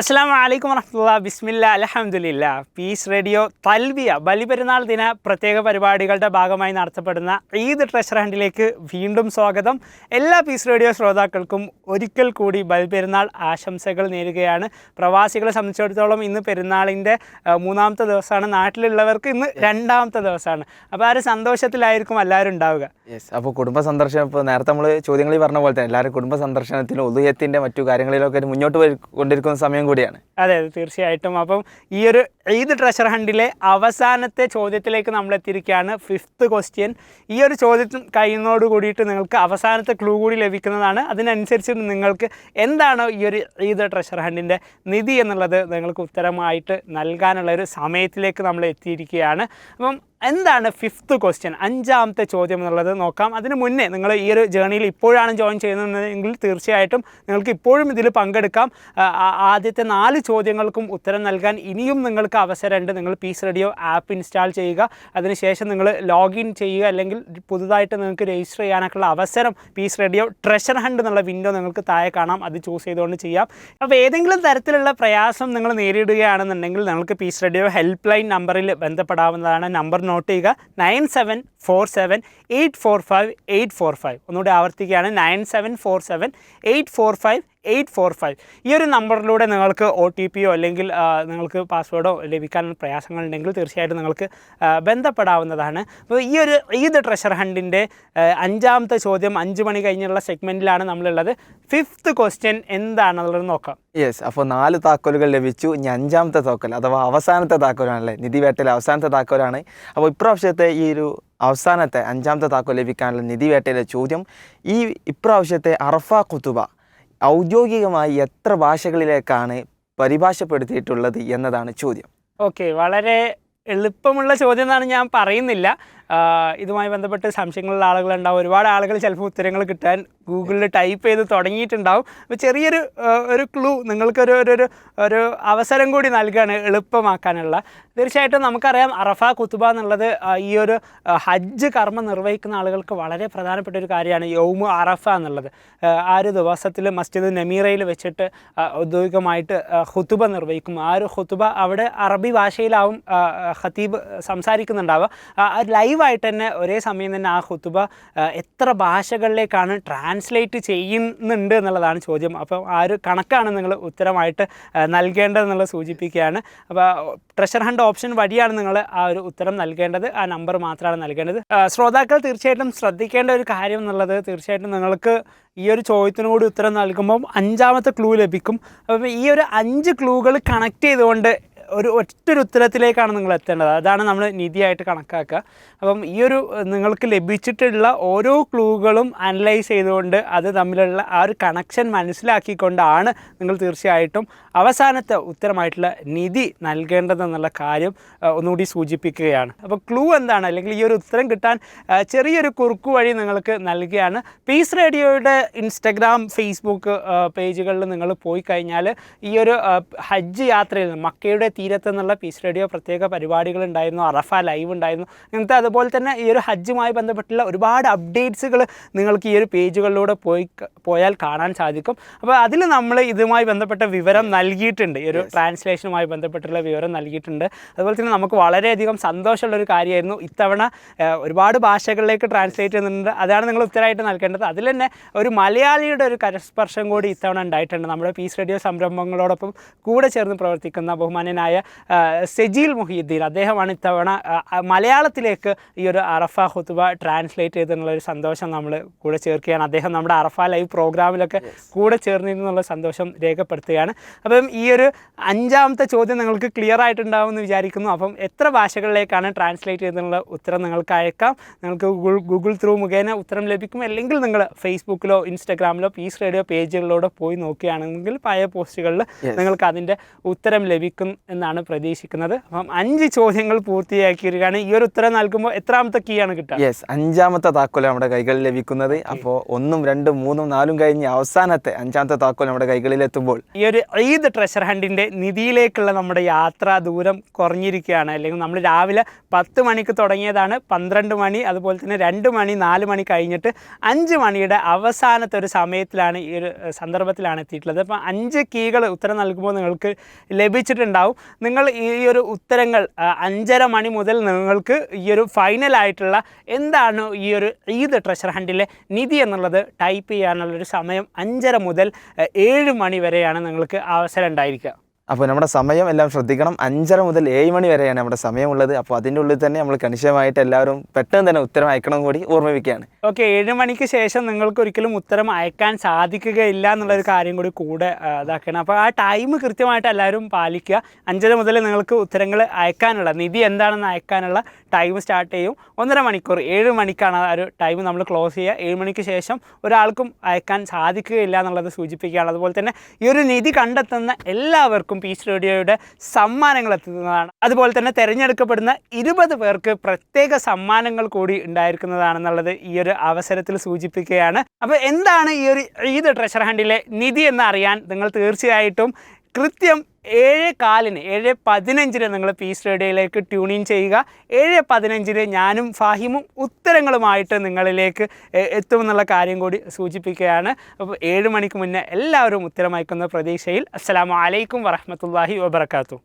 അസ്സാം വലൈക്കും വർഹമുല്ല ബിസ്മില്ല അലഹമുല്ല പീസ് റേഡിയോ തൽവിയ ബലിപെരുന്നാൾ ദിന പ്രത്യേക പരിപാടികളുടെ ഭാഗമായി നടത്തപ്പെടുന്ന ഈദ് ട്രഷർ ഹണ്ടിലേക്ക് വീണ്ടും സ്വാഗതം. എല്ലാ പീസ് റേഡിയോ ശ്രോതാക്കൾക്കും ഒരിക്കൽ കൂടി ബലിപെരുന്നാൾ ആശംസകൾ നേരുകയാണ്. പ്രവാസികളെ സംബന്ധിച്ചിടത്തോളം ഇന്ന് പെരുന്നാളിന്റെ മൂന്നാമത്തെ ദിവസമാണ്. നാട്ടിലുള്ളവർക്ക് ഇന്ന് രണ്ടാമത്തെ ദിവസമാണ്. അപ്പോൾ ആ ഒരു സന്തോഷത്തിലായിരിക്കും എല്ലാവരും ഉണ്ടാവുക. യെസ് അപ്പോൾ കുടുംബ സന്ദർശനം ഇപ്പോൾ നേരത്തെ നമ്മൾ ചോദ്യങ്ങളിൽ പറഞ്ഞ പോലെ തന്നെ എല്ലാവരും കുടുംബ സന്ദർശനത്തിലും ഉദയത്തിന്റെ മറ്റു കാര്യങ്ങളിലൊക്കെ മുന്നോട്ട് കൊണ്ടിരിക്കുന്ന സമയം കൂടിയാണ്. അതെ അതെ തീർച്ചയായിട്ടും. അപ്പം ഈ ഒരു ഈദ് ട്രഷർ ഹണ്ടിലെ അവസാനത്തെ ചോദ്യത്തിലേക്ക് നമ്മൾ എത്തിയിരിക്കുകയാണ്. ഫിഫ്ത്ത് ക്വസ്റ്റ്യൻ ഈ ഒരു ചോദ്യത്തിന് കഴിയുന്നതോട് കൂടിയിട്ട് നിങ്ങൾക്ക് അവസാനത്തെ ക്ലൂ കൂടി ലഭിക്കുന്നതാണ്. അതിനനുസരിച്ച് നിങ്ങൾക്ക് എന്താണോ ഈ ഒരു ഈദ് ട്രഷർ ഹണ്ടിന്റെ നിധി എന്നുള്ളത് നിങ്ങൾക്ക് ഉത്തരമായിട്ട് നൽകാനുള്ള ഒരു സമയത്തിലേക്ക് നമ്മൾ എത്തിയിരിക്കുകയാണ്. അപ്പം എന്താണ് ഫിഫ്ത്ത് ക്വസ്റ്റ്യൻ അഞ്ചാമത്തെ ചോദ്യം എന്നുള്ളത് നോക്കാം. അതിന് മുന്നേ നിങ്ങൾ ഈ ഒരു ജേണിയിൽ ഇപ്പോഴാണ് ജോയിൻ ചെയ്യുന്നതെങ്കിൽ തീർച്ചയായിട്ടും നിങ്ങൾക്ക് ഇപ്പോഴും ഇതിൽ പങ്കെടുക്കാം. ആദ്യത്തെ നാല് ചോദ്യങ്ങൾക്കും ഉത്തരം നൽകാൻ ഇനിയും നിങ്ങൾക്ക് അവസരമുണ്ട്. നിങ്ങൾ പീസ് റേഡിയോ ആപ്പ് ഇൻസ്റ്റാൾ ചെയ്യുക. അതിനുശേഷം നിങ്ങൾ ലോഗിൻ ചെയ്യുക. അല്ലെങ്കിൽ പുതുതായിട്ട് നിങ്ങൾക്ക് രജിസ്റ്റർ ചെയ്യാനൊക്കെയുള്ള അവസരം പീസ് റേഡിയോ ട്രഷർ ഹണ്ട് എന്നുള്ള വിൻഡോ നിങ്ങൾക്ക് താഴെ കാണാം. അത് ചൂസ് ചെയ്തുകൊണ്ട് ചെയ്യാം. അപ്പോൾ ഏതെങ്കിലും തരത്തിലുള്ള പ്രയാസം നിങ്ങൾ നേരിടുകയാണെന്നുണ്ടെങ്കിൽ നിങ്ങൾക്ക് പീസ് റേഡിയോ ഹെൽപ്പ് ലൈൻ നമ്പറിൽ ബന്ധപ്പെടാവുന്നതാണ്. നമ്പർ നോട്ട് ചെയ്യുക. Nine seven four seven eight four five eight four five ഒന്നുകൂടി ആവർത്തിക്കുകയാണ്. Nine seven four seven eight four five eight four five. ഈ ഒരു നമ്പറിലൂടെ നിങ്ങൾക്ക് ഒ ടി പിയോ അല്ലെങ്കിൽ നിങ്ങൾക്ക് പാസ്വേഡോ ലഭിക്കാൻ പ്രയാസങ്ങളുണ്ടെങ്കിൽ തീർച്ചയായിട്ടും നിങ്ങൾക്ക് ബന്ധപ്പെടാവുന്നതാണ്. അപ്പോൾ ഈ ഒരു ഈദ് ട്രഷർ ഹണ്ടിന്റെ അഞ്ചാമത്തെ ചോദ്യം അഞ്ച് മണി കഴിഞ്ഞുള്ള സെഗ്മെന്റിലാണ് നമ്മളുള്ളത്. ഫിഫ്ത്ത് ക്വസ്റ്റ്യൻ എന്താണെന്നുള്ളത് നോക്കാം. യെസ് അപ്പോൾ നാല് താക്കോലുകൾ ലഭിച്ചു. ഇനി അഞ്ചാമത്തെ താക്കോൽ അഥവാ അവസാനത്തെ താക്കോലാണല്ലേ നിധി വേട്ടയിലെ അവസാനത്തെ താക്കോലാണ്. അപ്പോൾ ഇപ്രാവശ്യത്തെ ഈ ഒരു അവസാനത്തെ അഞ്ചാമത്തെ താക്കോൽ ലഭിക്കാനുള്ള നിധി വേട്ടയിലെ ചോദ്യം ഈ ഇപ്രാവശ്യത്തെ അറഫ കുത്തുബ ഔദ്യോഗികമായി എത്ര ഭാഷകളിലേക്കാണ് പരിഭാഷപ്പെടുത്തിയിട്ടുള്ളത് എന്നതാണ് ചോദ്യം. ഓക്കെ വളരെ എളുപ്പമുള്ള ചോദ്യം എന്നാണ് ഞാൻ പറയുന്നില്ല. ഇതുമായി ബന്ധപ്പെട്ട് സംശയങ്ങളുള്ള ആളുകളുണ്ടാവും. ഒരുപാട് ആളുകൾ ചിലപ്പോൾ ഉത്തരങ്ങൾ കിട്ടാൻ ഗൂഗിളിൽ ടൈപ്പ് ചെയ്ത് തുടങ്ങിയിട്ടുണ്ടാവും. അപ്പോൾ ചെറിയൊരു ഒരു ക്ലൂ നിങ്ങൾക്കൊരു ഒരു ഒരു അവസരം കൂടി നൽകുകയാണ് എളുപ്പമാക്കാനുള്ള. തീർച്ചയായിട്ടും നമുക്കറിയാം അറഫ കുത്തുബ എന്നുള്ളത് ഈ ഒരു ഹജ്ജ് കർമ്മം നിർവഹിക്കുന്ന ആളുകൾക്ക് വളരെ പ്രധാനപ്പെട്ട ഒരു കാര്യമാണ് യൗമു അറഫ എന്നുള്ളത്. ആ, ഒരു ദിവസത്തിൽ മസ്ജിദ് നമീറയിൽ വെച്ചിട്ട് ഔദ്യോഗികമായിട്ട് ഹുത്തുബ നിർവഹിക്കും. ആ ഒരു ഹുത്തുബ അവിടെ അറബി ഭാഷയിലാവും ഖത്തീബ് സംസാരിക്കുന്നുണ്ടാവുക. ആ ലൈവായിട്ട് തന്നെ ഒരേ സമയം തന്നെ ആ ഹുത്തുബ എത്ര ഭാഷകളിലേക്കാണ് ട്രാൻസ്ലേറ്റ് ചെയ്യുന്നുണ്ട് എന്നുള്ളതാണ് ചോദ്യം. അപ്പോൾ ആ ഒരു കണക്കാണ് നിങ്ങൾ ഉത്തരമായിട്ട് നൽകേണ്ടതെന്നുള്ളത് സൂചിപ്പിക്കുകയാണ്. അപ്പോൾ ട്രഷർ ഹണ്ട് ഓപ്ഷൻ വഴിയാണ് നിങ്ങൾ ആ ഒരു ഉത്തരം നൽകേണ്ടത്. ആ നമ്പർ മാത്രമാണ് നൽകേണ്ടത്. ശ്രോതാക്കൾ തീർച്ചയായിട്ടും ശ്രദ്ധിക്കേണ്ട ഒരു കാര്യം എന്നുള്ളത് തീർച്ചയായിട്ടും നിങ്ങൾക്ക് ഈ ഒരു ചോദ്യത്തിനോട് ഉത്തരം നൽകുമ്പോൾ അഞ്ചാമത്തെ ക്ലൂ ലഭിക്കും. അപ്പം ഈ ഒരു അഞ്ച് ക്ലൂകൾ കണക്ട് ചെയ്തുകൊണ്ട് ഒരു ഒറ്റൊരു ഉത്തരത്തിലേക്കാണ് നിങ്ങൾ എത്തേണ്ടത്. അതാണ് നമ്മൾ നിധിയായിട്ട് കണക്കാക്കുക. അപ്പം ഈ ഒരു നിങ്ങൾക്ക് ലഭിച്ചിട്ടുള്ള ഓരോ ക്ലൂകളും അനലൈസ് ചെയ്തുകൊണ്ട് അത് തമ്മിലുള്ള ആ ഒരു കണക്ഷൻ മനസ്സിലാക്കിക്കൊണ്ടാണ് നിങ്ങൾ തീർച്ചയായിട്ടും അവസാനത്തെ ഉത്തരമായിട്ടുള്ള നിധി നൽകേണ്ടതെന്നുള്ള കാര്യം ഒന്നുകൂടി സൂചിപ്പിക്കുകയാണ്. അപ്പോൾ ക്ലൂ എന്താണ്? അല്ലെങ്കിൽ ഈ ഒരു ഉത്തരം കിട്ടാൻ ചെറിയൊരു കുറുക്കു വഴി നിങ്ങൾക്ക് നൽകുകയാണ്. പീസ് റേഡിയോയുടെ ഇൻസ്റ്റഗ്രാം ഫേസ്ബുക്ക് പേജുകളിൽ നിങ്ങൾ പോയി കഴിഞ്ഞാൽ ഈ ഒരു ഹജ്ജ് യാത്രയിൽ മക്കയുടെ തീരത്ത് നിന്നുള്ള പീസ് റേഡിയോ പ്രത്യേക പരിപാടികൾ ഉണ്ടായിരുന്നു അറഫ ലൈവ് ഉണ്ടായിരുന്നു. അങ്ങനത്തെ അതുപോലെ തന്നെ ഈ ഒരു ഹജ്ജുമായി ബന്ധപ്പെട്ടുള്ള ഒരുപാട് അപ്ഡേറ്റ്സുകൾ നിങ്ങൾക്ക് ഈ ഒരു പേജുകളിലൂടെ പോയി പോയാൽ കാണാൻ സാധിക്കും. അപ്പോൾ അതിൽ നമ്മൾ ഇതുമായി ബന്ധപ്പെട്ട വിവരം നൽകിയിട്ടുണ്ട്. ഈ ഒരു ട്രാൻസ്ലേഷനുമായി ബന്ധപ്പെട്ടുള്ള വിവരം നൽകിയിട്ടുണ്ട്. അതുപോലെ തന്നെ നമുക്ക് വളരെയധികം സന്തോഷമുള്ള ഒരു കാര്യമായിരുന്നു. ഇത്തവണ ഒരുപാട് ഭാഷകളിലേക്ക് ട്രാൻസ്ലേറ്റ് ചെയ്യുന്നുണ്ട്. അതാണ് നിങ്ങൾ ഉത്തരമായിട്ട് നൽകേണ്ടത്. അതിൽ തന്നെ ഒരു മലയാളിയുടെ ഒരു കരസ്പർശം കൂടി ഇത്തവണ ഉണ്ടായിട്ടുണ്ട്. നമ്മുടെ പീസ് റേഡിയോ സംരംഭങ്ങളോടൊപ്പം കൂടെ ചേർന്ന് പ്രവർത്തിക്കുന്ന ബഹുമാന്യനായ ആ, സെജീൽ മുഹീദ്ദീൻ. അദ്ദേഹമാണ് ഇത്തവണ മലയാളത്തിലേക്ക് ഈ ഒരു അറഫ ഹുത്തുബ ട്രാൻസ്ലേറ്റ് ചെയ്തെന്നുള്ള ഒരു സന്തോഷം നമ്മൾ കൂടെ ചേർക്കുകയാണ്. അദ്ദേഹം നമ്മുടെ അറഫ ലൈവ് പ്രോഗ്രാമിലൊക്കെ കൂടെ ചേർന്നിരുന്നുള്ള സന്തോഷം രേഖപ്പെടുത്തുകയാണ്. അപ്പം ഈ ഒരു അഞ്ചാമത്തെ ചോദ്യം നിങ്ങൾക്ക് ക്ലിയർ ആയിട്ടുണ്ടാവും എന്ന് വിചാരിക്കുന്നു. അപ്പം എത്ര ഭാഷകളിലേക്കാണ് ട്രാൻസ്ലേറ്റ് ചെയ്തെന്നുള്ള ഉത്തരം നിങ്ങൾക്ക് അയക്കാം. നിങ്ങൾക്ക് ഗൂഗിൾ ഗൂഗിൾ ത്രൂ മുഖേന ഉത്തരം ലഭിക്കും. അല്ലെങ്കിൽ നിങ്ങൾ ഫേസ്ബുക്കിലോ ഇൻസ്റ്റാഗ്രാമിലോ പീസ് റേഡിയോ പേജുകളിലൂടെ പോയി നോക്കുകയാണെങ്കിൽ പഴയ പോസ്റ്റുകളിൽ നിങ്ങൾക്ക് അതിന്റെ ഉത്തരം ലഭിക്കും എന്നാണ് പ്രതീക്ഷിക്കുന്നത്. അപ്പം അഞ്ച് ചോദ്യങ്ങൾ പൂർത്തിയാക്കിയിരിക്കുകയാണ്. ഈ ഒരു ഉത്തരം നൽകുമ്പോൾ എത്രാമത്തെ കീ ആണ് കിട്ടുക? യെസ് അഞ്ചാമത്തെ താക്കോൽ നമ്മുടെ കൈകളിൽ ലഭിക്കുന്നത്. അപ്പോൾ ഒന്നും രണ്ടും മൂന്നും നാലും കഴിഞ്ഞ് അവസാനത്തെ അഞ്ചാമത്തെ താക്കോൽ നമ്മുടെ കൈകളിൽ എത്തുമ്പോൾ. ഈ ഒരു ഈദ് ട്രഷർ ഹണ്ടിന്റെ നിധിയിലേക്കുള്ള നമ്മുടെ യാത്രാ ദൂരം കുറഞ്ഞിരിക്കുകയാണ്. അല്ലെങ്കിൽ നമ്മൾ രാവിലെ പത്ത് മണിക്ക് തുടങ്ങിയതാണ്. പന്ത്രണ്ട് മണി അതുപോലെ തന്നെ രണ്ട് മണി നാല് മണി കഴിഞ്ഞിട്ട് അഞ്ച് മണിയുടെ അവസാനത്തെ ഒരു സമയത്തിലാണ് ഈ ഒരു സന്ദർഭത്തിലാണ് എത്തിയിട്ടുള്ളത്. അപ്പം അഞ്ച് കീകൾ ഉത്തരം നൽകുമ്പോൾ നിങ്ങൾക്ക് ലഭിച്ചിട്ടുണ്ടാവും. നിങ്ങൾ ഈ ഒരു ഉത്തരങ്ങൾ അഞ്ചര മണി മുതൽ നിങ്ങൾക്ക് ഈ ഒരു ഫൈനലായിട്ടുള്ള എന്താണ് ഈ ഒരു ഈദ് ട്രഷർ ഹണ്ടിലെ നിധി എന്നുള്ളത് ടൈപ്പ് ചെയ്യാനുള്ളൊരു സമയം അഞ്ചര മുതൽ ഏഴ് മണി വരെയാണ് നിങ്ങൾക്ക് അവസരം ഉണ്ടായിരിക്കുക. അപ്പോൾ നമ്മുടെ സമയം എല്ലാം ശ്രദ്ധിക്കണം. അഞ്ചര മുതൽ ഏഴ് മണി വരെയാണ് നമ്മുടെ സമയമുള്ളത്. അപ്പോൾ അതിന്റെ ഉള്ളിൽ തന്നെ നമ്മൾ കണിശമായിട്ട് എല്ലാവരും പെട്ടെന്ന് തന്നെ ഉത്തരം അയക്കണം കൂടി ഓർമ്മിപ്പിക്കുകയാണ്. ഓക്കെ ഏഴ് മണിക്ക് ശേഷം നിങ്ങൾക്ക് ഒരിക്കലും ഉത്തരം അയക്കാൻ സാധിക്കുകയില്ല എന്നുള്ളൊരു കാര്യം കൂടി കൂടെ ഇതാക്കണം. അപ്പോൾ ആ ടൈം കൃത്യമായിട്ട് എല്ലാവരും പാലിക്കുക. അഞ്ചര മുതൽ നിങ്ങൾക്ക് ഉത്തരങ്ങൾ അയക്കാനുള്ള നിധി എന്താണെന്ന് അയക്കാനുള്ള ടൈം സ്റ്റാർട്ട് ചെയ്യും. ഒന്നര മണിക്കൂർ ഏഴ് മണിക്കാണ് ആ ഒരു ടൈം നമ്മൾ ക്ലോസ് ചെയ്യുക. ഏഴ് മണിക്ക് ശേഷം ഒരാൾക്കും അയക്കാൻ സാധിക്കുകയില്ല എന്നുള്ളത് സൂചിപ്പിക്കുകയാണ്. അതുപോലെ തന്നെ ഈ ഒരു നിധി കണ്ടെത്തുന്ന എല്ലാവർക്കും പീസ് റേഡിയോയുടെ സമ്മാനങ്ങൾ എത്തുന്നതാണ്. അതുപോലെ തന്നെ തിരഞ്ഞെടുക്കപ്പെടുന്ന ഇരുപത് പേർക്ക് പ്രത്യേക സമ്മാനങ്ങൾ കൂടി ഉണ്ടായിരിക്കുന്നതാണെന്നുള്ളത് ഈ ഒരു അവസരത്തിൽ സൂചിപ്പിക്കുകയാണ്. അപ്പോൾ എന്താണ് ഈ ഒരു ഈദ് ട്രഷർ ഹണ്ടിലെ നിധി എന്ന് അറിയാൻ നിങ്ങൾ തീർച്ചയായിട്ടും കൃത്യം ഏഴ് കാലിന് ഏഴ് പതിനഞ്ചിന് നിങ്ങൾ പീസ് റേഡിയോയിലേക്ക് ട്യൂണിൻ ചെയ്യുക. ഏഴ് പതിനഞ്ചിന് ഞാനും ഫാഹിമും ഉത്തരങ്ങളുമായിട്ട് നിങ്ങളിലേക്ക് എത്തുമെന്നുള്ള കാര്യം കൂടി സൂചിപ്പിക്കുകയാണ്. അപ്പോൾ ഏഴ് മണിക്ക് മുന്നേ എല്ലാവരും ഉത്തരം അയക്കുന്ന പ്രതീക്ഷയിൽ. അസ്സലാമു അലൈക്കും വറഹമത്തല്ലാഹി വബർക്കാത്തു